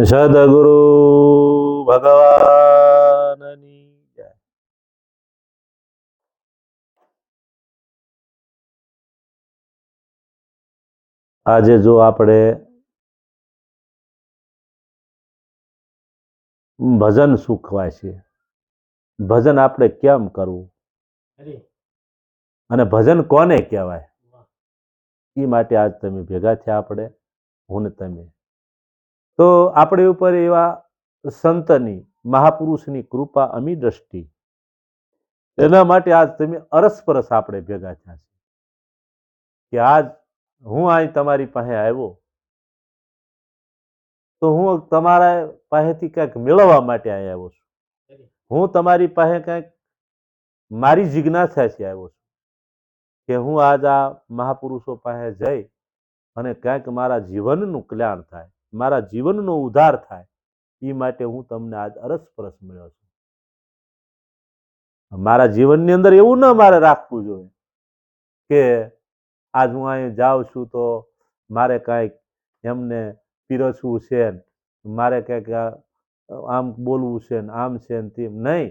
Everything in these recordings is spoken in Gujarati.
સદગુરુ ભગવાનની જય આજે જો આપણે ભજન સુખવાય છે ભજન આપણે કેમ કરવું અને ભજન કોને કહેવાય એ માટે આજ તમે ભેગા થયા આપણે હું ને તમે તો આપણી ઉપર એવા સંતની, મહાપુરુષની કૃપા અમી દ્રષ્ટિ એના માટે આજ તમે અરસપરસ આપણે ભેગા થયા છે કે આજ હું અહીં તમારી પાસે આવ્યો. તો હું તમારા પાસેથી કંઈક મેળવવા માટે અહીં આવ્યો છું. હું તમારી પાસે કંઈક મારી જિજ્ઞાસાથી આવ્યો છું. કે હું આજ આ મહાપુરુષો પાસે જઈ અને કંઈક મારા જીવનનું કલ્યાણ થાય. મારા જીવનનો ઉદ્ધાર થાય એ માટે હું તમને આજ અરસપરસ મળ્યો છું. મારા જીવનની અંદર એવું ન મારે રાખવું જોઈએ કે આજ હું અહીં જાઉં છું તો મારે કાંઈક એમને પીરસવું છે મારે કંઈક આમ બોલવું છે ને, આમ છે ને તેમ નહીં.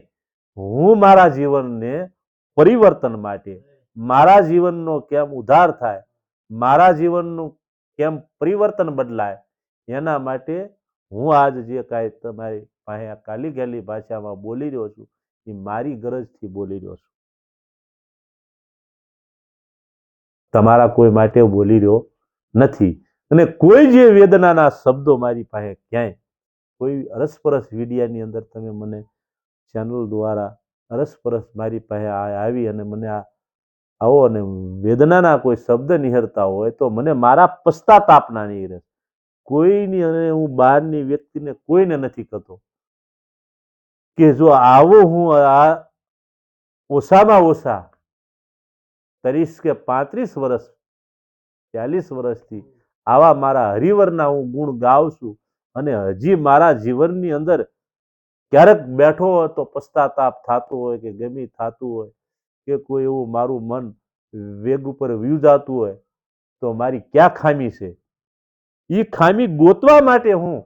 હું મારા જીવનને પરિવર્તન માટે, મારા જીવનનો કેમ ઉદ્ધાર થાય, મારા જીવનનું કેમ પરિવર્તન બદલાય એના માટે હું આજ જે કાંઈ તમારી પાસે આ કાલી ગેલી ભાષામાં બોલી રહ્યો છું, એ મારી ગરજથી બોલી રહ્યો છું. તમારા કોઈ માટે બોલી રહ્યો નથી. અને કોઈ જે વેદનાના શબ્દો મારી પાસે ક્યાંય, કોઈ અરસપરસ વિડિયાની અંદર તમે મને ચેનલ દ્વારા અરસપરસ મારી પાસે આવી અને મને આ આવો અને વેદનાના કોઈ શબ્દ નિહરતા હોય તો મને મારા પશ્ચાતાપના નિહરે કોઈની અને હું બહારની વ્યક્તિને કોઈને નથી કહેતો. કે જો આવો હું આ ઓછામાં ઓછા ત્રીસ કે પાંત્રીસ વર્ષ, ચાલીસ વર્ષથી આવા મારા હરિવરના હું ગુણ ગાઉં છું અને હજી મારા જીવનની અંદર ક્યારેક બેઠો હોય તો પશ્ચાતાપ થતો હોય કે ગમી થતું હોય કે કોઈ એવું મારું મન વેગ ઉપર વ્યૂ જાતું હોય તો મારી ક્યાં ખામી છે? એ ખામી ગોતવા માટે હું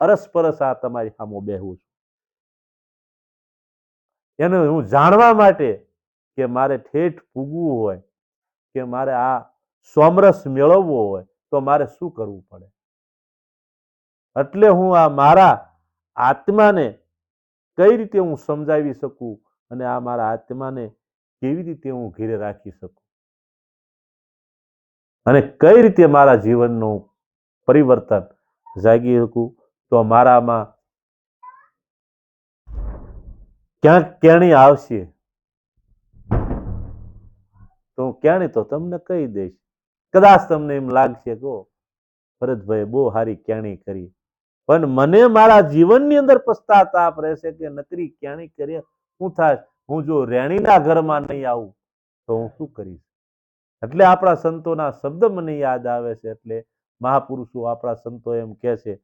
અરસપરસ આ તમારી સામો બેહું છું. એને હું જાણવા માટે કે મારે ઠેઠ પૂગવું હોય, કે મારે આ સોમરસ મેળવવો હોય, તો મારે શું કરવું પડે? એટલે હું આ મારા આત્માને કઈ રીતે હું સમજાવી શકું અને આ મારા આત્માને કેવી રીતે હું ઘેરે રાખી શકું? અને કઈ રીતે મારા જીવનનું પરિવર્તન જાગી શકું તો મારામાં ક્યાંક કેણી આવશે. તો હું કેણી તો તમને કહી દઈશ. કદાચ તમને એમ લાગશે કે ભરતભાઈ બહુ સારી કેણી કરી. પણ મને મારા જીવનની અંદર પસ્તાતાપ રહેશે કે નકરી કેણી કરીએ, શું થાય? હું જો રેણીના ઘરમાં નહીં આવું, તો હું શું કરીશ? એટલે આપણા સંતોના શબ્દ મને યાદ આવે છે, એટલે મહાપુરુષો આપણા સંતો એમ કહે છે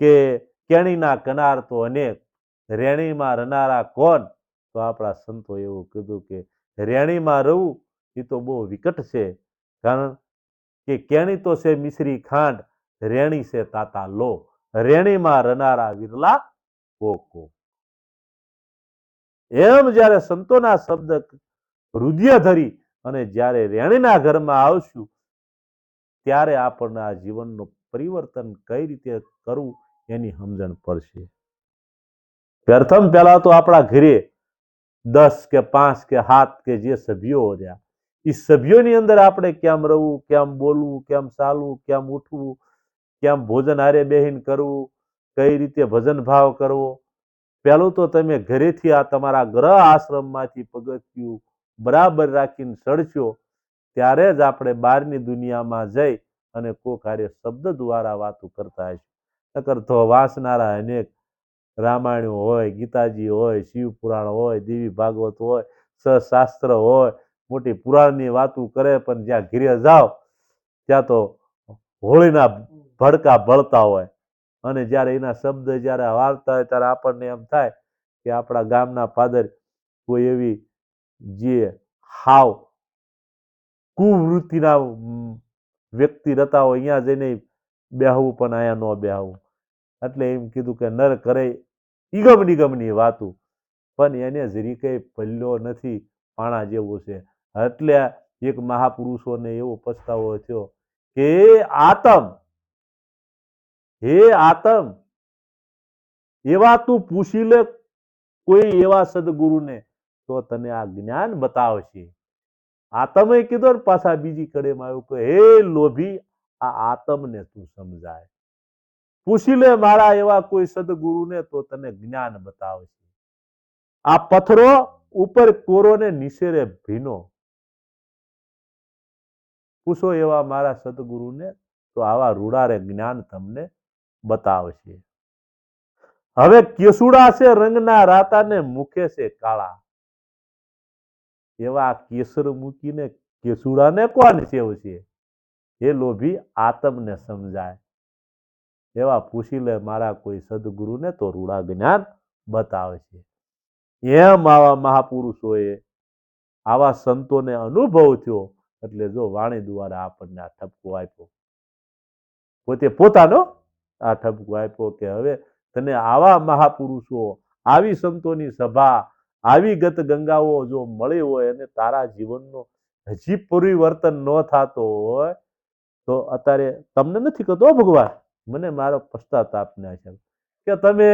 કે કેણીના કનાર તો અનેક, રેણીમાં રનારા કોણ? તો આપણા સંતો એવું કીધું કે રેણીમાં રહું એ તો બહુ વિકટ છે. કારણ કે કેણી તો છે મિશ્રી ખાંડ, રેણી છે તાતા લો રેણીમાં રનારા વિરલા કોકો એમ જ્યારે સંતોના શબ્દ હૃદય ધરી અને જ્યારે રેણીના ઘરમાં આવશું ત્યારે આપણને આ જીવનનું પરિવર્તન કઈ રીતે કરવું એની સમજણ પડશે. પ્રથમ પહેલા તો આપણા ઘરે દસ કે પાંચ કે સાત કે જે સભ્યો રહ્યા એ સભ્યોની અંદર આપણે કેમ રહવું કેમ બોલવું, કેમ ચાલવું, કેમ ઉઠવું, કેમ ભોજન હારે બેહીન કરવું, કઈ રીતે ભજન ભાવ કરવો? પહેલું તો તમે ઘરેથી આ તમારા ગ્રહ આશ્રમમાંથી પગથિયું બરાબર રાખીને ચડશો ત્યારે જ આપણે બહારની દુનિયામાં જઈ અને કોક કાર્ય શબ્દ દ્વારા વાતો કરતા હશે નકર તો વાંચનારા અનેક રામાયણ હોય, ગીતાજી હોય શિવપુરાણ હોય, દેવી ભાગવત હોય સશાસ્ત્ર હોય, મોટી પુરાણની વાતો કરે પણ જ્યાં ઘીરે જાઓ, ત્યાં તો હોળીના ભડકા ભળતા હોય. અને જ્યારે એના શબ્દ જ્યારે વાળતા હોય ત્યારે આપણને એમ થાય કે આપણા ગામના ફાધર કોઈ એવી જે હાવ કુવૃત્તિના વ્યક્તિ રહેતા હોય અહીંયા જઈને બેહવું પણ અહીંયા ન બેહવું. એટલે એમ કીધું કે નર કરે ઈગમ નિગમની વાતું. પણ એને જરી કંઈ પલ્યો નથી, પાણા જેવું છે. એટલે એક મહાપુરુષોને એવો પસ્તાવો થયો કે આતમ! હે આતમ! એવા તું પૂછી લે કોઈ એવા સદગુરુને, તો તને આ જ્ઞાન બતાવશે. આતમે કીધો ને પાછા બીજી કડેમાં આવ્યું કે, હે લોભી, આ આતમને તું સમજાય. પૂછી લે મારા એવા કોઈ સદગુરુને તો તને જ્ઞાન બતાવશે. આ પથરો ઉપર કોરો ને નીચે ભીનો. પૂછો એવા મારા સદગુરુને તો આવા રૂડારે જ્ઞાન તમને બતાવશે. હવે કેસુડા છે, રંગના રાતાને મુખે છે કાળા. એવા કેસર મૂકીને કેસુડાને કોણ સેવશે? એ લોભી આતમને સમજાય. એવા પૂછી લે, મારા કોઈ સદગુરુને તો રૂડા જ્ઞાન બતાવશે. એમ આવા મહાપુરુષોએ આવા સંતોને અનુભવ થયો. એટલે જો વાણી દ્વારા આપણને આ ઠપકો આપ્યો. પોતે પોતાનો આ ઠપકો આપ્યો કે હવે તને આવા મહાપુરુષો, આવી સંતોની સભા આવી ગત ગંગાઓ જો મળી હોય અને તારા જીવનનો હજી પરિવર્તન ન થતો હોય, તો અત્યારે તમને નથી કહેતો ભગવાન? મને મારો પશ્ચાતાપ ના છે. કે તમે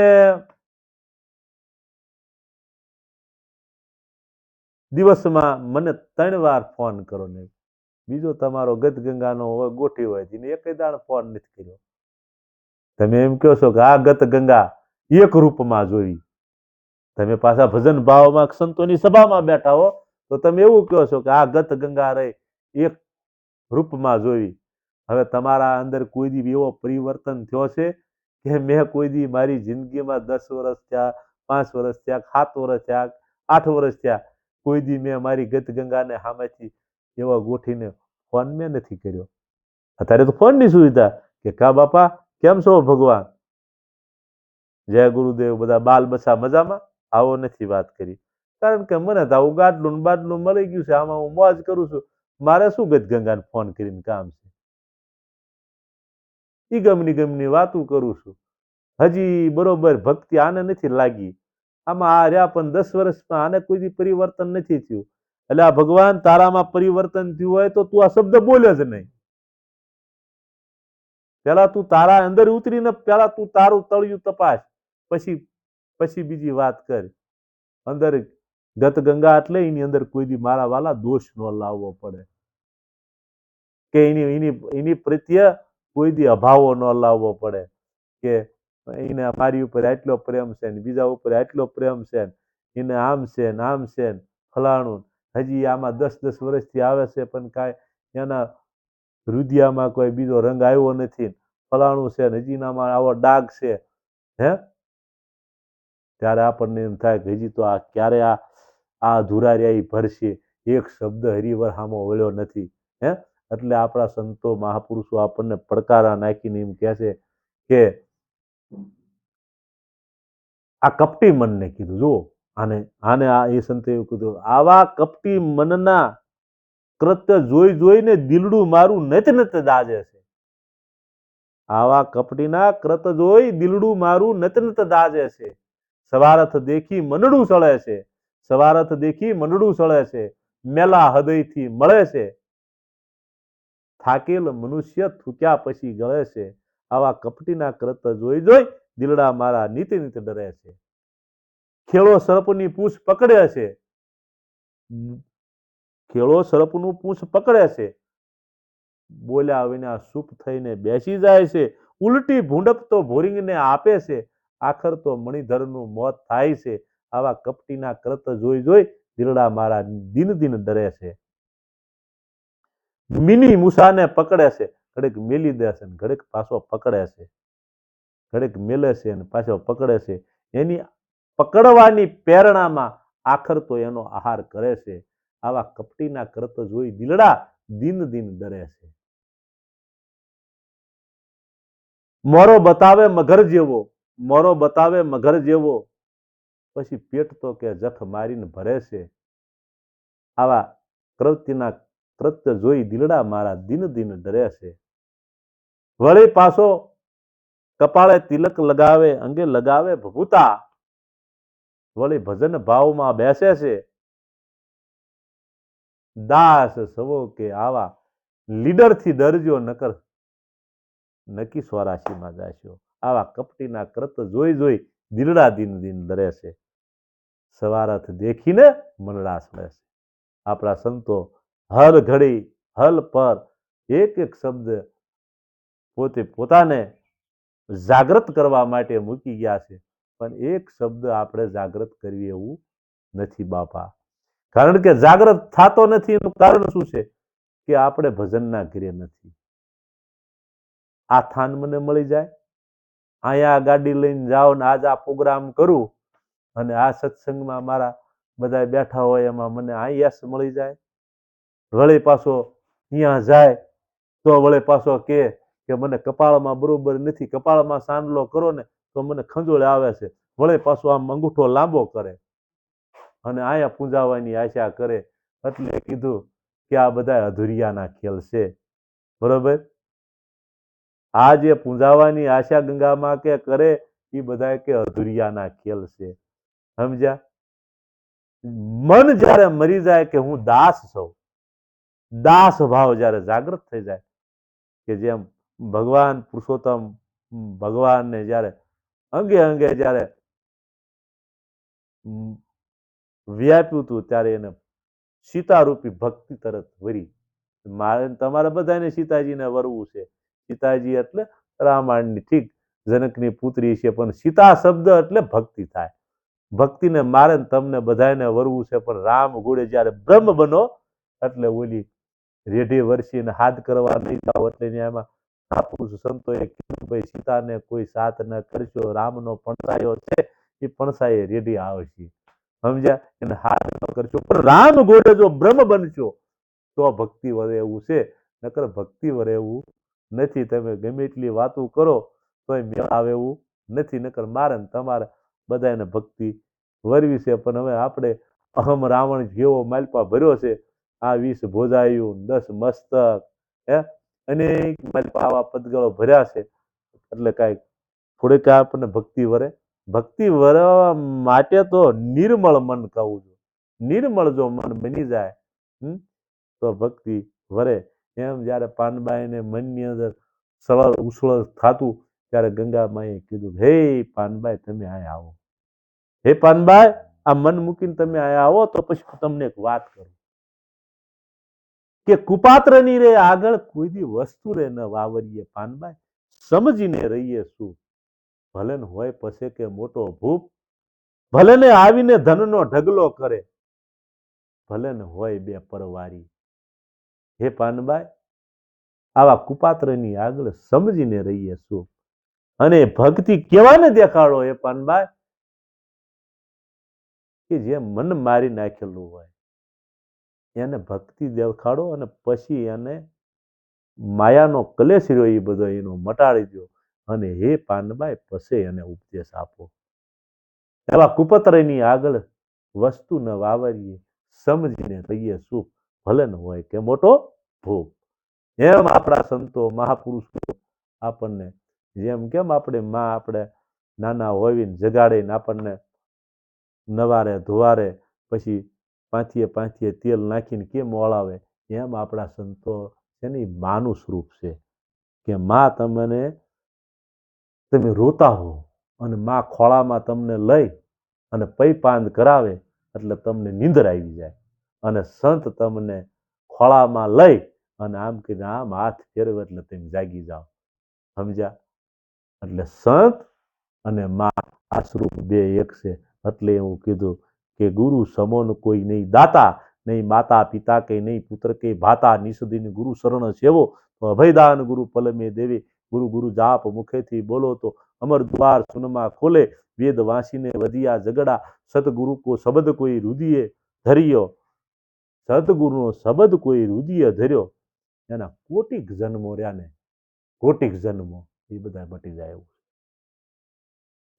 દિવસમાં મને ત્રણ વાર ફોન કરો ને, બીજો તમારો ગત ગંગાનો હોય ગોઠી હોય તેને એક દાણ ફોન નથી કર્યો. તમે એમ કહો છો કે આ ગત ગંગા એક રૂપમાં જોઈ. તમે પાછા ભજન ભાવમાં સંતોની સભામાં બેઠા હો, તો તમે એવું કહો છો કે આ ગત ગંગા રહી એક રૂપમાં જોઈ. હવે તમારા અંદર કોઈ દી એવો પરિવર્તન થયો છે કે મેં કોઈ દી મારી જિંદગીમાં દસ વર્ષ થયા, પાંચ વર્ષ થયા, સાત વર્ષ થયા, આઠ વર્ષ થયા, કોઈ દી મેં મારી ગત ગંગાને સામેથી એવા ગોઠીને ફોન મેં નથી કર્યો. અત્યારે તો ફોનની સુવિધા કે કા બાપા, કેમ છો ભગવાન? જય ગુરુદેવ, બધા બાલ બસા મજામાં? આવો નથી વાત કરી. કારણ કે મને તો આવું ગાટલું બાટલું મળી ગયું છે. આમાં હું મોજ કરું છું. મારે શું ગત ગંગાને ફોન કરીને કામ છે? ઈ ગમની ગમની વાતું કરું છું. હજી બરોબર ભક્તિ આને નથી લાગી. આમાં આ રહ્યા પણ દસ વર્ષમાં આને કોઈ પરિવર્તન નથી થયું. એટલે આ ભગવાન તારામાં પરિવર્તન થયું હોય તો તું આ શબ્દ બોલે જ નહીં. પેલા તું તારા અંદર ઉતરીને પેલા તું તારું તળિયું તપાસ. પછી પછી બીજી વાત કર. અંદર ગત ગંગા એટલે એની અંદર કોઈ દી મારા વાલા દોષ ન લાવવો પડે. કે એની એની એની પ્રત્યે કોઈ દી અભાવો ન લાવવો પડે. કે એને મારી ઉપર આટલો પ્રેમ છે ને બીજા ઉપર આટલો પ્રેમ છે ને એને આમ છે ને આમ છે ને ફલાણું હજી આમાં દસ દસ વર્ષથી આવે છે પણ કાંઈ એના રુધિયામાં કોઈ બીજો રંગ આવ્યો નથી ફલાણું છે ને હજી એનામાં આવો ડાઘ છે. હે? ત્યારે આપણને એમ થાય કે હજી તો આ ક્યારે આ આ ધુરારિયા ભરશે? એક શબ્દ હરિવર વળ્યો નથી. હે? એટલે આપણા સંતો મહાપુરુષો આપણને પડકારા નાખીને એમ કહે છે કે આ કપટી મનને કીધું, જુઓ. આને આને આ એ સંતે એવું કીધું, આવા કપટી મનના કૃત્ય જોઈ જોઈને દિલડું મારું નત નત દાજે છે. આવા કપટીના કૃત જોઈ દિલડું મારું નત નત દાજે છે. સવારથ દેખી મનડું સળે છે. સવારથ દેખી મનડું સળે છે. મેલા હૃદયથી મળે છે. થાકેલ મનુષ્ય થૂક્યા પછી ગળે છે. આવા કપટીના કૃત જોઈ જોઈ દિલડા મારા નીતિ નીતિ ડરે છે. ખેડો સર્પની પૂંછ પકડે છે. ખેડો સર્પનું પૂંછ પકડે છે. બોલ્યા વિના સુપ થઈને બેસી જાય છે. ઉલટી ભૂંડપ તો ભોરિંગને આપે છે. આખર તો મણિધરનું મોત થાય છે. આવા કપટીના કૃત જોઈ જોઈ દિલડા મારા દિન દિન ડરે છે. મિની મૂસાને પકડે છે. ઘડીક મેલી દે છે ઘડીક પાછો પકડે છે. ઘડીક મેલે છે અને પાછો પકડે છે. એની પકડવાની પ્રેરણામાં આખર તો એનો આહાર કરે છે. આવા કપટીના કૃત જોઈ દિલડા દિન દિન ડરે છે. મોરો બતાવે મગર જેવો. મોરો બતાવે મગર જેવો. પછી પેટ તો કે જખ મારીને ભરે છે. આવા કૃત્યના કૃત્ય જોઈ દિલડા મારા દિન દિન ડરે છે. વળી પાછો કપાળે તિલક લગાવે, અંગે લગાવે ભભૂતા. વળી ભજન ભાવમાં બેસે છે. દાસ સવો કે આવા લીડરથી ડરજો નકર નક્કી સ્વરાશીમાં જાશો. આવા કપટીના કૃત જોઈ જોઈ દિલડા દિન દિન ડરે છે. સવારથ દેખીને મનડાસ મળે છે. આપણા સંતો હર ઘડી હલ પર એક એક શબ્દ પોતે પોતાને જાગૃત કરવા માટે મૂકી ગયા છે. પણ એક શબ્દ આપણે જાગૃત કરવી એવું નથી બાપા. કારણ કે જાગૃત થતો નથી એનું કારણ શું છે? કે આપણે ભજનના ઘરે નથી. આ થાન મને મળી જાય. અહીંયા ગાડી લઈને જાઓ ને આજ આ પ્રોગ્રામ કરું અને આ સત્સંગમાં મારા બધા બેઠા હોય એમાં મને આ મળી જાય. વળી પાછો અહીંયા જાય તો વળી પાછો કે કે મને કપાળમાં બરોબર નથી, કપાળમાં સાંડલો કરો ને તો મને ખંજોળ આવે છે. વળી પાછો આમ અંગૂઠો લાંબો કરે અને અહીંયા પૂંજાવાની આશા કરે એટલે કીધું કે આ બધા અધુરિયાના ખેલ છે. બરોબર? આ જે પૂંજાવાની આશા ગંગામાં કે કરે, એ બધા કે અધુરિયાના ખેલ છે. સમજ્યા? મન જ્યારે મરી જાય કે હું દાસ છું, દાસ ભાવ જ્યારે જાગૃત થઈ જાય કે જેમ ભગવાન પુરુષોત્તમ, ભગવાનને જ્યારે અંગે અંગે જ્યારે વ્યાપ્યું હતું ત્યારે એને સીતારૂપી ભક્તિ તરત વરી. મારે તમારે બધાને સીતાજીને વરવું છે. સીતાજી એટલે રામાયણની ઠીક. જનકની પુત્રી છે પણ સીતા શબ્દ એટલે ભક્તિ થાય. ભક્તિને મારે તમને બધાને વરવું છે પણ રામ ગુડે જ્યારે બ્રહ્મ બનો એટલે ઓલી રેઢી વરસીને હાથ કરવા નહીં જાઓ એટલે એમાં મહાપુરુષ સંતોએ કીધું, ભાઈ સીતાને કોઈ સાથ ન કરશો, રામનો પણસાયો છે, એ પણસાએ રેડી આવશે. સમજ્યા? એને હાથ ન કરશો. પણ રામ ગોડે જો બ્રહ્મ બનશો, તો ભક્તિ વરે એવું છે. નકર ભક્તિ વરે એવું નથી, તમે ગમે એટલી વાતો કરો, તોય મેળ આવે એવું નથી. નકર મારે ને તમારે બધાને ભક્તિ વરવી છે. પણ હવે આપણે અહમ રાવણ જેવો માલપા ભર્યો છે. આ વીસ ભોજાયું, દસ મસ્તક, હે? અનેક માલપા આવા પદગળો ભર્યા છે. એટલે કાંઈક થોડીક આપણને ભક્તિ વરે. ભક્તિ વરવા માટે તો નિર્મળ મન કહું છું. નિર્મળ જો મન બની જાય તો ભક્તિ વરે. એમ જ્યારે પાનબાઈને મનની અંદર સળળ ઉછળ થતું ત્યારે ગંગામાએ કીધું, હે પાનબાઈ, તમે અહીંયા આવો. હે પાનબાઈ, આ મન મૂકીને તમે અહીંયા આવો તો પછી હું તમને એક વાત કરું. કે કુપાત્રની રે આગળ કોઈ દી વસ્તુ રે ન વાવરીએ પાનબાઈ, સમજીને રહીએ શું? ભલે ને હોય પછી કે મોટો ભૂપ ભલે ને આવીને ધનનો ઢગલો કરે ભલે ને હોય બે પરવારી. હે પાનબાઈ, આવા કુપાત્રની આગળ સમજીને રહીએ શું અને ભક્તિ કેવાને દેખાડો હે પાનબાઈ? કે જે મન મારી નાખેલું હોય. એને ભક્તિ દેખાડો અને પછી એને માયાનો કલેશ રહ્યો એ બધો એનો મટાડી દો અને હે પાનબાઈ, પછી એને ઉપદેશ આપો. એવા કુપત્રની આગળ વસ્તુ ન વાવરીએ, સમજીને રહીએ સુખ ભલે ન હોય કે મોટો ભોગ. એમ આપણા સંતો મહાપુરુષો આપણને જેમ કેમ આપણે માં આપણે નાના હોવીને જગાડીને આપણને નવારે ધોવારે પછી પાંચીએ પાંચીએ તેલ નાખીને કેમ ઓળાવે એમ આપણા સંતો છે ને માનું સ્વરૂપ છે કે માં તમને તમે રોતા હો અને માં ખોળામાં તમને લઈ અને પૈ પાંદ કરાવે એટલે તમને નીંદર આવી જાય. અને સંત તમને ખોળામાં લઈ અને આમ કરીને આમ હાથ ફેરવે એટલે તમે જાગી જાઓ. સમજ્યા? એટલે સંત અને મા આશરૂપ બે એક છે. એટલે એવું કીધું કે ગુરુ સમોન કોઈ નહીં, દાતા નહીં, માતા પિતા કે નહીં, પુત્ર કે ભાતા નિસુદીન ગુરુ શરણ સેવો તો અભયદાન ગુરુ પલમે દેવી. ગુરુ ગુરુ જાપ મુખેથી બોલો તો અમર દ્વાર સુનમાં ખોલે. વેદ વાંસીને વધ્યા ઝગડા સતગુરુ કો શબ્દ કોઈ રુદિયે ધર્યો. સદગુરુનો શબ્દ કોઈ રુદિય ધર્યો, એના કોટિક જન્મો રહ્યા ને, કોટિક જન્મો, એ બધા મટી જાય એવું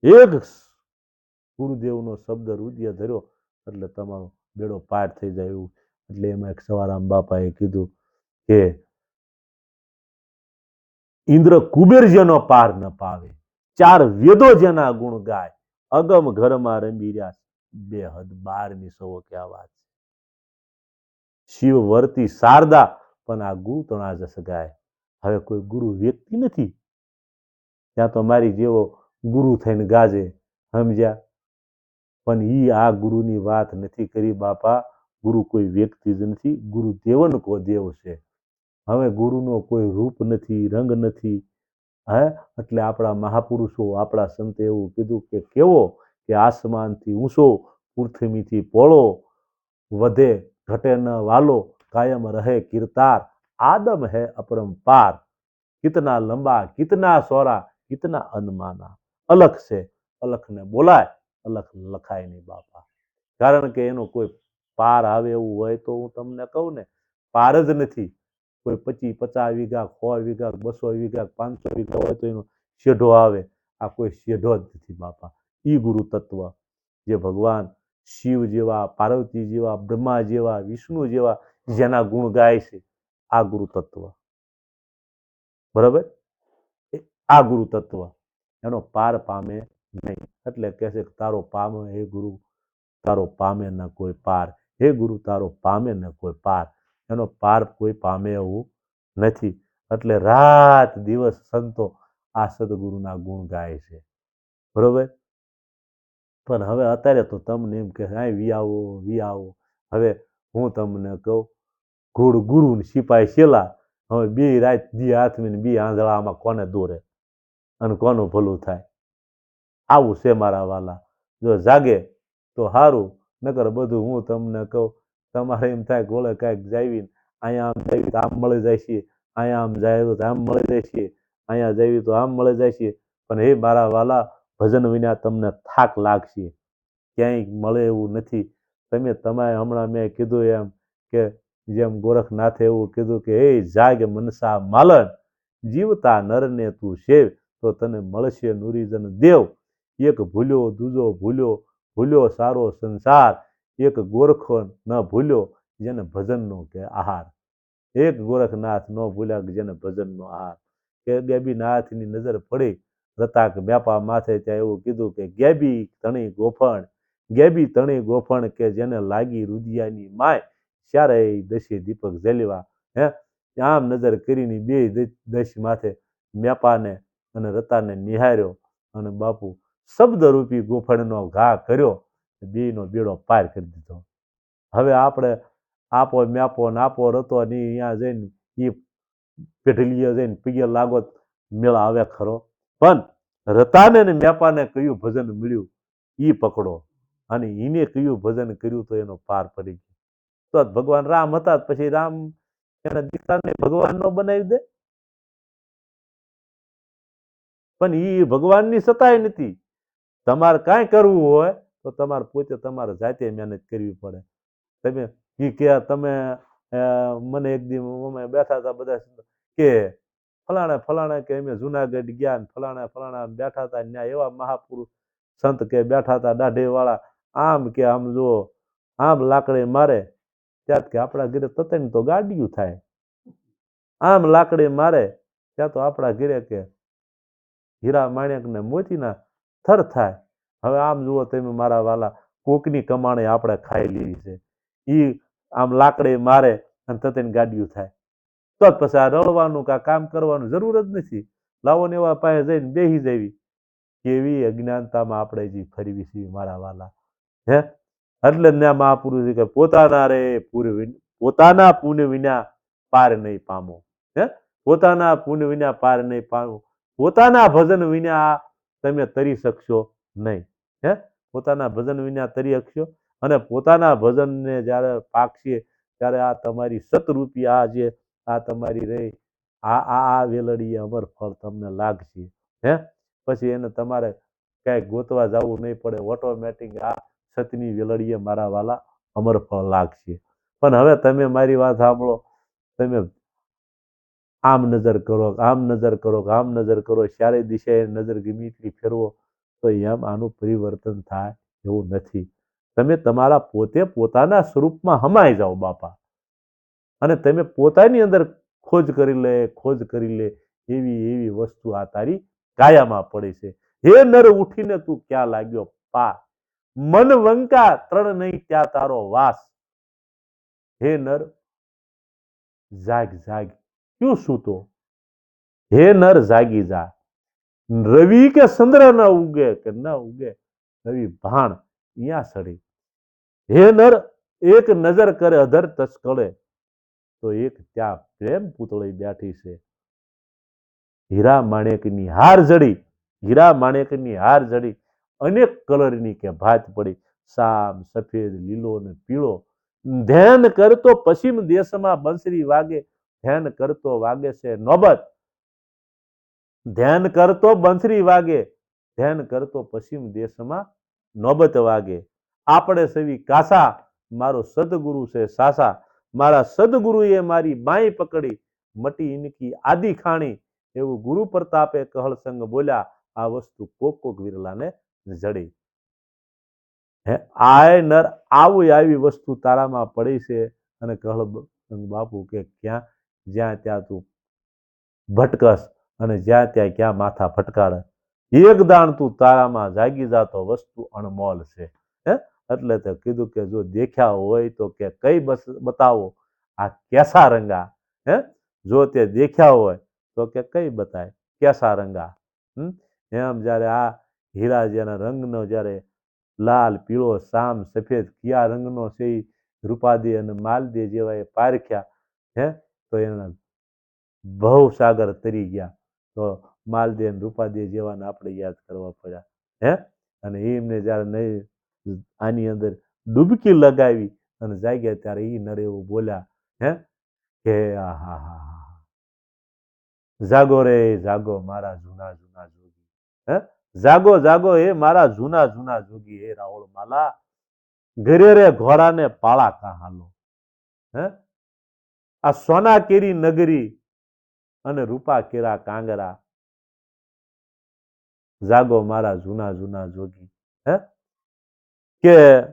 એક ગુરુદેવનો શબ્દ રુદિય ધર્યો, એટલે તમારો બેડો પાર થઈ જાય એવું. એટલે એમાં એક સવારામ બાપાએ કીધું કે, ઇન્દ્ર કુબેર જેનો પાર ન પાવે, ચાર વેદો જેના ગુણ ગાય, અગમ ઘરમાં રમી રહ્યા બે હદ બારમી સવો ક્યાં વાત શિવ વર્તી શારદા, પણ આ ગુ તણા જસ ગાય હવે કોઈ ગુરુ વ્યક્તિ નથી. ત્યાં તો મારી જેવો ગુરુ થઈને ગાજે સમજ્યા પણ ઈ આ ગુરુની વાત નથી કરી, બાપા. ગુરુ કોઈ વ્યક્તિ જ નથી. ગુરુ દેવન કો દેવ છે. હવે ગુરુનો કોઈ રૂપ નથી, રંગ નથી. હે? એટલે આપણા મહાપુરુષો, આપણા સંતે એવું કીધું કે કેવો? કે આસમાનથી ઊંચો, પૃથ્વીથી પોળો વધે. ઘટે ન વાલો કાયમ રહે કિરતાર, આદમ હે અપરંપાર કિતના લંબા, કિતના સોરા, કિતના અનમાના. અલખ છે, અલખને બોલાય, અલખ લખાય નહીં બાપા. કારણ કે એનો કોઈ પાર આવે એવું હોય તો હું તમને કહું ને, પાર જ નથી. કોઈ પચીસ પચાસ વીઘા, સો વીઘા, બસો વીઘા, પાંચસો વીઘા હોય તો એનો શેઢો આવે. આ કોઈ શેઢો જ નથી બાપા. ઈ ગુરુ તત્વ જે ભગવાન શિવ જેવા, પાર્વતી જેવા, બ્રહ્મા જેવા, વિષ્ણુ જેવા જેના ગુણ ગાય છે, આ ગુરુ તત્વ. બરાબર? આ ગુરુ તત્વ. એનો પાર પામે નહીં. એટલે કહે છે કે તારો પામે હે ગુરુ, તારો પામે ન કોઈ પાર. હે ગુરુ, તારો પામે ન કોઈ પાર. એનો પાર કોઈ પામે એવું નથી. એટલે રાત દિવસ સંતો આ સદગુરુના ગુણ ગાય છે. બરોબર? પણ હવે અત્યારે તો તમને એમ કે હા વી આવો વી આવો હવે હું તમને કહું, ઘોડ ગુરુ ને સિપાઈ શેલા હવે બે રાત દી હાથમીને બે આંધળામાં કોને દોરે અને કોનું ભલું થાય? આવું છે મારા વાલા. જો જાગે તો સારું નકર બધું હું તમને કહું, તમારે એમ થાય ઓલે કાંઈક જાવીને અહીંયા આમ જાવી તો આમ મળી જાય છે, અહીંયા આમ જાય તો આમ મળી જાય છે, અહીંયા જાવી તો આમ મળી જાય છે. પણ હે મારા વાલા ભજન વિના તમને થાક લાગશે. ક્યાંય મળે એવું નથી. તમે તમારે હમણાં મેં કીધું એમ કે જેમ ગોરખનાથે એવું કીધું કે, હે, જાગ મનસા માલન, જીવતા નરને તું સેવ. તો તને મળશે નુરીજન દેવ. એક ભૂલ્યો, દૂજો ભૂલ્યો ભૂલ્યો સારો સંસાર. એક ગોરખો ન ભૂલ્યો જેને ભજનનો કે આહાર. એક ગોરખનાથ ન ભૂલ્યા જેને ભજનનો આહાર. કે ગેબીનાથની નજર પડી રતાક બેપા માથે ત્યાં એવું કીધું કે ગેબી તણી ગોફણ, ગેબી તણી ગોફણ કે જેને લાગી રુદિયાની માય. ત્યારે દશી દીપક જલવા હે? આમ નજર કરીને બે દશ માથે મેપાને અને રતાને નિહાર્યો અને બાપુ શબ્દરૂપી ગોફણનો ઘા કર્યો બેનો બેડો પાર કરી દીધો. હવે આપણે આપો મેપો ને આપો રતો ને અહીંયા જઈને એ પેઢલીએ જઈને પીએ લાગો મેળા આવે ખરો. પણ રતાને અને મેપાને કયું ભજન મળ્યું, ઈ પકડો. અને એને કયું ભજન કર્યું તો એનો પાર પડી ગયો. તો ભગવાન રામ હતા પછી રામ એના દીકરાને ભગવાન નો બનાવી દે. પણ એ ભગવાનની સતાય નથી. તમારે કાંઈ કરવું હોય, તો તમારે પોતે તમારે જાતે મહેનત કરવી પડે. તમે એ કે તમે મને એક દી અમે બેઠા હતા બધા કે ફલાણે ફલાણે કે અમે જુનાગઢ ગયા ને ફલાણા ફલાણા બેઠા હતા ત્યાં એવા મહાપુરુષ સંત કે બેઠા હતા દાઢે વાળા આમ કે આમ જુઓ, આમ લાકડી મારે ત્યાં કે આપણા ઘરે તતન તો ગાડીયું થાય. આમ લાકડી મારે, ત્યાં તો આપણા ઘરે કે હીરા માણેક ને મોતીના થર થાય. હવે આમ જુઓ તમે મારા વાલા, કોકની કમાણી આપણે ખાઈ લીધી છે. એ આમ લાકડી મારે અને તતન ગાડિયું થાય. તો જ પછી આ રળવાનું કા કામ કરવાનું જરૂર જ નથી. લાવો ને એવા પાસે જઈને બેસી જવી. કેવી અજ્ઞાનતામાં આપણે જે ફરવી છીએ મારા વાલા. હે? એટલે જ ને મહાપુરુષ કે પોતાના રે પૂર વિન- પોતાના પુણ્ય વિના પાર નહીં પામો. હે? પોતાના પુણ્ય વિના પાર નહીં પામો. પોતાના ભજન વિના તમે તરી શકશો નહીં. હે? પોતાના ભજન વિના તરી શકશો અને પોતાના ભજનને જ્યારે પાકશે ત્યારે આ તમારી સતરૂપી આ જે આ તમારી રહી, આ આ આ વેલડીએ અમર ફળ તમને લાગશે, હે? પછી એને તમારે કાંઈ ગોતવા જવું નહીં પડે ઓટોમેટિક આ સતની વેલડીએ મારા વાલા અમર ફળ લાગશે. પણ હવે તમે મારી વાત સાંભળો, તમે આમ નજર કરો, આમ નજર કરો, આમ નજર કરો, ચારે દિશાએ નજર ગમે એટલી ફેરવો, તો એમ આનું પરિવર્તન થાય એવું નથી. તમે તમારા પોતે પોતાના સ્વરૂપમાં હમાઈ જાઓ બાપા. અને તમે પોતાની અંદર ખોજ કરી લે, ખોજ કરી લે, એવી એવી વસ્તુ આ તારી કાયામાં પડે છે. હે નર, ઉઠીને તું ક્યાં લાગ્યો? પા. મન વંકા, ત્રણ નહીં, ત્યાં તારો વાસ. હે નર, જાગ જાગ. ક્યું સૂતો હે નર, જાગી જા. રવિ કે ચંદ્ર ન ઉગે કે ન ઉગે? રવિ ભાણ અહીંયા સડી. હે નર, એક નજર કરે, અધર તસ્કળે. તો એક ત્યાં પ્રેમ પૂતળી બેઠી છે. હીરા માણેકની હાર જડી, હીરા માણેકની હાર જડી, અનેક કલરની કે ભાત પડી, સામ, સફેદ, લીલો ને પીળો. ધ્યાન કરતો પશ્ચિમ દેશમાં બંસરી વાગે, ધ્યાન કરતો વાગે છે નોબત. ધ્યાન કરતો બંસરી વાગે, ધ્યાન કરતો પશ્ચિમ દેશમાં નોબત વાગે. આપણે સવી કાસા, મારો સદગુરુ છે સાસા. મારા સદગુરુએ મારી બાઈ પકડી, મટી ઇનકી આદિ ખાણી એવું ગુરુ પ્રતાપે કહળ સંગ બોલ્યા, આ વસ્તુ કોક કોક વિરલાને જડી. હે, આય નર આવું આવી વસ્તુ તારામાં પડી છે? અને કહળ બાપુ કે, ક્યાં? જ્યાં ત્યાં તું ભટકસ અને જ્યાં ત્યાં ક્યાં માથા ફટકાડે એક દાણ તું તારામાં જાગી જાતો વસ્તુ અણમોલ છે. હે એટલે તે કીધું કે જો દેખ્યા હોય તો કે કઈ બસ બતાવો આ કેસા રંગા, હે? જો તે દેખ્યા હોય તો કે કઈ બતાય? કેસા રંગા? એમ જ્યારે આ હીરા જેના રંગનો જ્યારે લાલ, પીળો, સામ, સફેદ કયા રંગનો છે એ રૂપાદી અને માલદી જેવા એ પારખ્યા, હે? તો એના બહુ સાગર તરી ગયા. તો માલદી અને રૂપાદી જેવાને આપણે યાદ કરવા પડ્યા, હે? અને એમને જ્યારે નહીં આની અંદર ડૂબકી લગાવી અને જાગ્યા ત્યારે એ નરે બોલ્યા, હે? કે આ હા હા હા. જાગો રે, જાગો મારા જૂના જૂના જોગી. હે? જાગો જાગો હે મારા જૂના જૂના જોગી. હે રાવળ માલા, ઘરે રે ઘોડાને પાળા કા હે? આ સોના કેરી નગરી અને રૂપા કેરા કાંગરા. જાગો મારા જૂના જૂના જોગી. હે? કે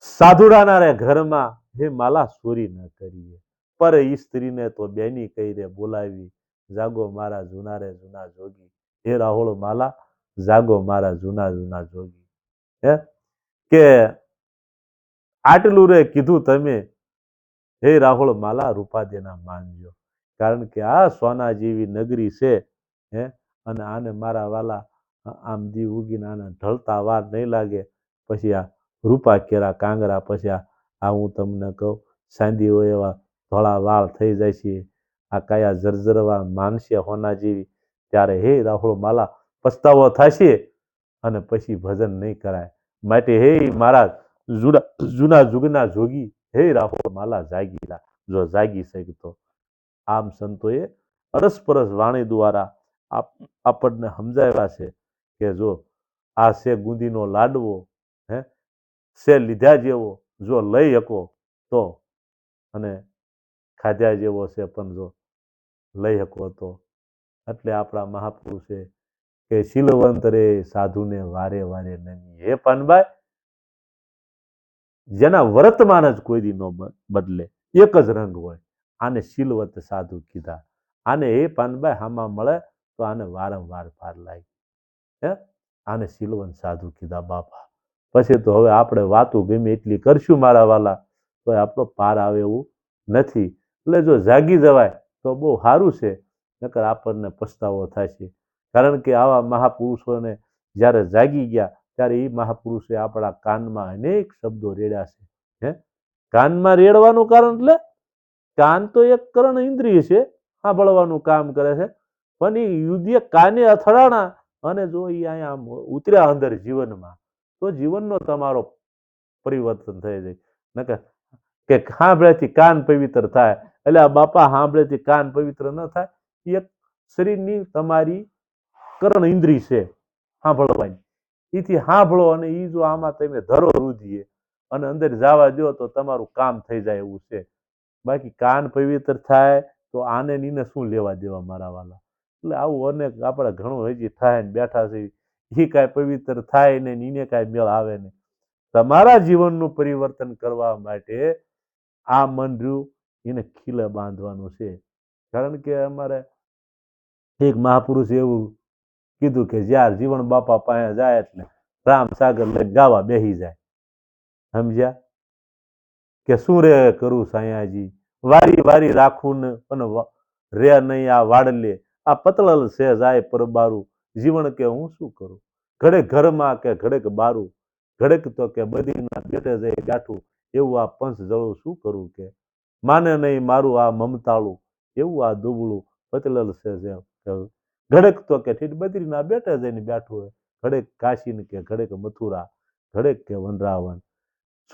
સાધુડાના રે ઘરમાં, હે માલા, ચોરી ન કરીએ. પર ઈ સ્ત્રીને તો બેની કહી રે બોલાવી, જાગો મારા જૂના રે જૂના જોગી. હે રાહુલ માલા, જાગો મારા જૂના જૂના જોગી. હે? કે આટલું રે કીધું તમે, હે રાહુલ માલા, રૂપાદેના માનજો. કારણ કે આ સોના જેવી નગરી છે, હે? અને આને મારા વાલા આ- આમ દી ઉગીને આના ઢળતા વાર નહીં લાગે. પછી આ રૂપા કેરા કાંગરા, પછી આ હું તમને કહું સાંદી હોય એવા ધોળા વાળ થઈ જાય છે. આ કયા જર્જરવા માનશે હોના જેવી. ત્યારે હે રાહુલ માલા, પસ્તાવો થશે અને પછી ભજન નહીં કરાય. માટે હે મારા જુના જૂના જુગના જોગી, હે રાહુલ માલા જાગીલા. જો જાગી શકતો આમ સંતોએ અરસપરસ વાણી દ્વારા આપ- આપણને સમજાવ્યા છે. કે જો આ છે ગુંદીનો લાડવો, હે છે લીધા જેવો જો લઈ શકો તો અને ખાધ્યા જેવો છે પણ જો લઈ શકો તો. એટલે આપણા મહાપુરુષે કે શીલવંતરે સાધુને વારે વારે નમી, હે પાનભાઈ, જેના વર્તમાન જ કોઈ દી ન બદલે, એક જ રંગ હોય. આને શીલવંત સાધુ કીધા. આને એ પાનભાઈ, હામાં મળે તો આને વારંવાર પાર લાગે હે? આને શીલવંત સાધુ કીધા, બાપા, પછી તો હવે આપણે વાતો ગમે એટલી કરશું મારા વાલા. તો આપણો પાર આવે એવું નથી. એટલે જો જાગી જવાય તો બહુ સારું છે, નકર આપણને પસ્તાવો થાય છે. કારણ કે આવા મહાપુરુષોને જ્યારે જાગી ગયા, ત્યારે એ મહાપુરુષે આપણા કાનમાં અનેક શબ્દો રેડ્યા છે. હે? કાનમાં રેડવાનું કારણ એટલે કાન તો એક કર્ણ ઇન્દ્રિય છે, સાંભળવાનું કામ કરે છે. પણ એ યુદ્ધ કાને અથડાણા અને જો એ અહીંયા ઉતર્યા અંદર જીવનમાં, તો જીવનનો તમારો પરિવર્તન થઈ જાય. નકર કે સાંભળેથી કાન પવિત્ર થાય, એટલે આ બાપા સાંભળેથી કાન પવિત્ર ન થાય એક શરીરની તમારી કરણ ઇન્દ્રી છે સાંભળવાની એથી સાંભળો અને એ જો આમાં તમે ધરો રુધિએ અને અંદર જવા દો તો તમારું કામ થઈ જાય એવું છે. બાકી કાન પવિત્ર થાય, તો આને ને ઈને શું લેવા દેવા મારા વાલા? એટલે આવું અનેક આપણે ઘણું હજી થાય ને બેઠા છે એ કાંઈ પવિત્ર થાય ને એને કાંઈ મેળ આવે ને તમારા જીવનનું પરિવર્તન કરવા માટે આ મન રહ્યું એને ખીલે બાંધવાનું છે. કારણ કે અમારે એક મહાપુરુષ એવું કીધું કે જ્યાર જીવન બાપા પાસે જાય એટલે રામ સાગર લઈ ગાવા બેહી જાય. સમજ્યા? કે શું રે કરું સાયાજી? વારી વારી રાખું ને અને રે નહીં આ વાડલે. આ પતળલ છે જાય પરબારું જીવન કે હું શું કરું? ઘડે ઘરમાં કે ઘડેક બારું? ઘડેક તો કે બદરીના બેટે જઈ બેઠું એવું આ પંચ જળું શું કરું કે? માને નહીં મારું આ મમતાળું. એવું આ દુબળું પતલલ છે જેમ ઘડેક તો કે ઠીઠ બદ્રીના બેટે જઈને બેઠું હોય. ઘડેક કાશીને કે ઘડેક મથુરા. ઘડેક કે વનરાવન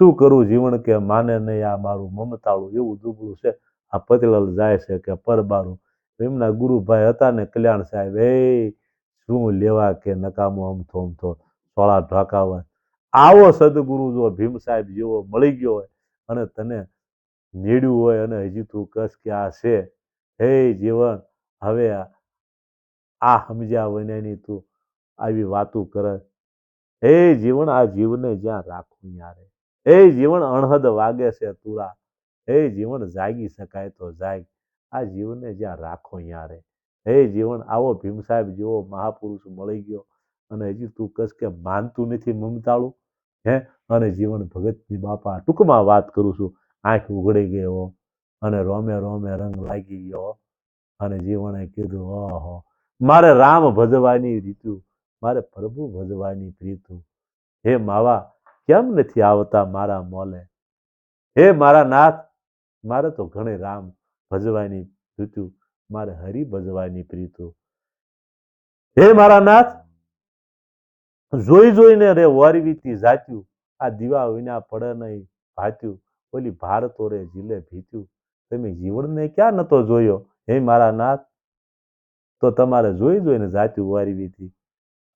શું કરું જીવન કે માને નહીં આ મારું મમતાળું? એવું દુબળું છે. આ પતલલ જાય છે કે પરબારું એમના ગુરુભાઈ હતા ને કલ્યાણ સાહેબ, એ શું લેવા કે નકામો અમથો અમથો સોળા ઢોકાવા આવો સદગુરુ જો ભીમ સાહેબ જેવો મળી ગયો હોય અને તને નીડ્યું હોય અને હજી તું કસ કે આ છે. હે જીવન, હવે આ સમજ્યા વિનાની તું આવી વાતો કરે. હે જીવન, આ જીવને જ્યાં રાખું યારે હે જીવન, અણહદ વાગે છે તુરા. હે જીવન, જાગી શકાય તો જાગ. આ જીવનને જ્યાં રાખો યારે હે જીવન, આવો ભીમ સાહેબ જેવો મહાપુરુષ મળી ગયો અને હજી તું કસ કે માનતું નથી મમતાળું, હે? અને જીવન ભગતની બાપા ટૂંકમાં વાત કરું છું, આંખ ઉઘડી ગયો અને રોમે રોમે રંગ લાગી ગયો અને જીવણે કીધું, ઓહો, મારે રામ ભજવાની રીતુ, મારે પ્રભુ ભજવાની પ્રીતુ. હે માવા, કેમ નથી આવતા મારા મોલે? હે મારા નાથ, મારે તો ઘણે રામ ભજવાની રીતુ મારે હરિ ભજવાની પ્રીતુ. હે મારા નાથ, જોઈ જોઈને રે વરવીતી જાત્યું, આ દીવા વિના પડે નહીં ભાત્યું, ઓલી ભારતો રે જીલે ભીત્યું. તમે જીવનને ક્યાં નતો જોયો? હે મારા નાથ, તો તમારે જોઈ જોઈને જાત્યું વારવીથી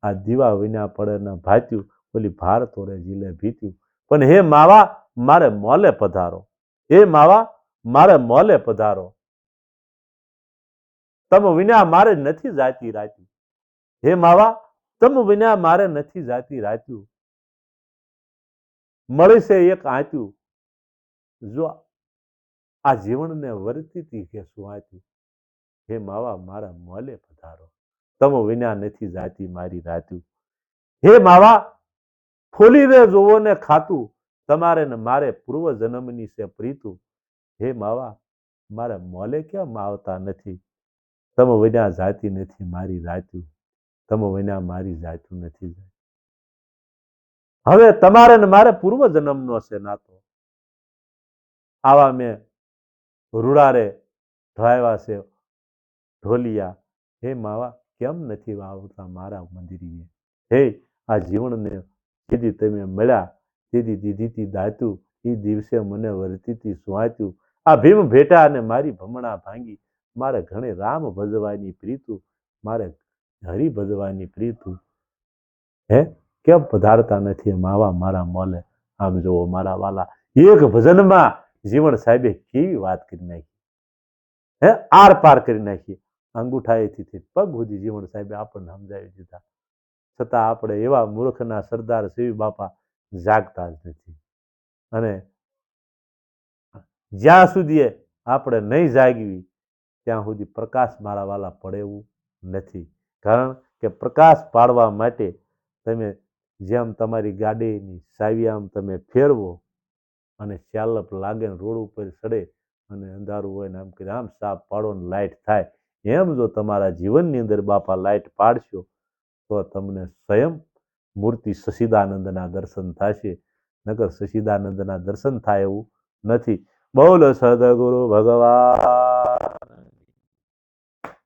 આ દીવા વિના પડે ન ભાત્યું, ઓલી ભારતો રે જીલે ભીત્યું. પણ હે માવા, મારે મોલે પધારો. હે માવા મારે મોલે પધારો. તમ વિના મારે નથી જાતી રાતી. હે માવા, તમ વિના મારે નથી જાતી રાત્યું. મળશે એક આંત્યું. જો આ જીવનને વર્તીતી કે શું આંત્યું હે માવા, મારા મોલે પધારો. તમ વિના નથી જાતી મારી રાત્યું. હે માવા, ફોલીને જોવો ને ખાતું. તમારે ને મારે પૂર્વ જન્મની છે પ્રીતું. હે માવા, મારે મોલે કેમ આવતા નથી? તમે વિના જાતી નથી મારી રાત્યું તમે વિના મારી જાતું નથી હવે તમારે ને મારે પૂર્વ જન્મનો છે નાતો. આવા મેં રૂડારે ઢળાવ્યા છે, ઢોલિયા. હે માવા, કેમ નથી આવતા મારા મંદિરીએ? હે, આ જીવનને જેથી તમે મળ્યા, તેથી દીધીથી દાતું એ દિવસે મને વર્તીથી સુહાત્યું આ ભીમ ભેટા અને મારી ભમણા ભાંગી મારે ઘણી રામ ભજવાની પ્રીતું, મારે હરિ ભજવાની પ્રીતુ. હે? કેમ પધારતા નથી માવા મારા મોલે? આમ જોવો મારા વાલા, એક ભજનમાં જીવન સાહેબે કેવી વાત કરી નાખી? હે? આર પાર કરી નાખી. અંગૂઠાએથી એથી પગ સુધી જીવન સાહેબે આપણને સમજાવી દીધા. છતાં આપણે એવા મૂર્ખના સરદાર શિવ બાપા જાગતા જ નથી. અને જ્યાં સુધી આપણે નહીં જાગવી ત્યાં સુધી પ્રકાશ મારા વાલા પડેવું નથી. કારણ કે પ્રકાશ પાડવા માટે તમે જેમ તમારી ગાડીની સાવી આમ તમે ફેરવો અને ચાલપ લાગે ને રોડ ઉપર ચડે અને અંધારું હોય ને આમ કરી આમ સાપ પાડો ને લાઇટ થાય, એમ જો તમારા જીવનની અંદર બાપા લાઇટ પાડશો, તો તમને સ્વયં મૂર્તિ સશિદાનંદના દર્શન થશે. નગર સશિદાનંદના દર્શન થાય એવું નથી. બોલ સદગુરુ ભગવાન.